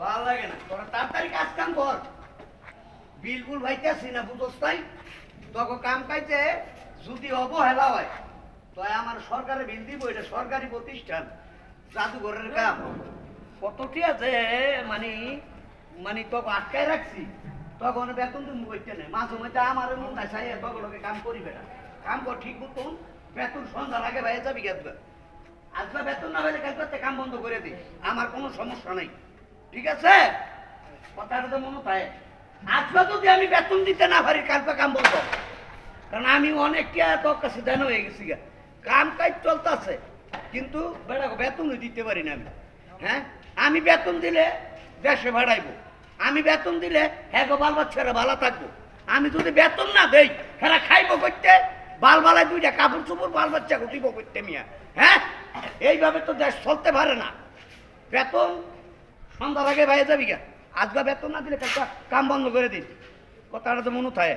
ভালো লাগে না। তোরা তাড়াতাড়ি কাজ কাম কর। বিলকুল ভাইতেছি না, বুঝোস তাই তখন কাম কাইতে যদি অবহেলা হয়। তো আমার সরকারে বিল দিব, এটা সরকারি প্রতিষ্ঠান, জাদুঘরের কাম। কতটি আছে মানে মানে তোকে আটকায় রাখছি। তখন বেতন তুমি করতে নেই। মাঝে মধ্যে আমার মন নাই চাই তখন লোকে কাম করিবে না। কাম কর ঠিক মতন, বেতন সন্ধ্যার আগে বাইরে যাবি গেছবে আজকে বেতন না হলে কালকে কাম বন্ধ করে দিই আমার কোনো সমস্যা নাই। ঠিক আছে? কথাটা তো মনে থাকে আজকে যদি আমি বেতন দিতে না পারি, কালকে কাম বলব? কারণ আমি অনেকটা তোর কাছে দেন হয়ে গেছি। কাম কাজ চলতেছে, কিন্তু বেড়া বেতনই দিতে পারি না আমি। হ্যাঁ? আমি বেতন দিলে দেশে ভাড়াইবো। আমি বেতন দিলে হ্যাঁ গো বাল বাচ্চারা ভালো থাকব। আমি যদি বেতন না দেই হ্যাঁ খাইবো করতে বাল বালায় দুইটা কাপড় চোপড় বাল বাচ্চা উঠিব করতে মিয়া। হ্যাঁ? এইভাবে তো দেশ চলতে পারে না। বেতন সন্ধ্যার আগে বাইরে যাবি গা? আজকে বেতন না দিলে কাম বন্ধ করে দিন কথাটা তো মনে থাকে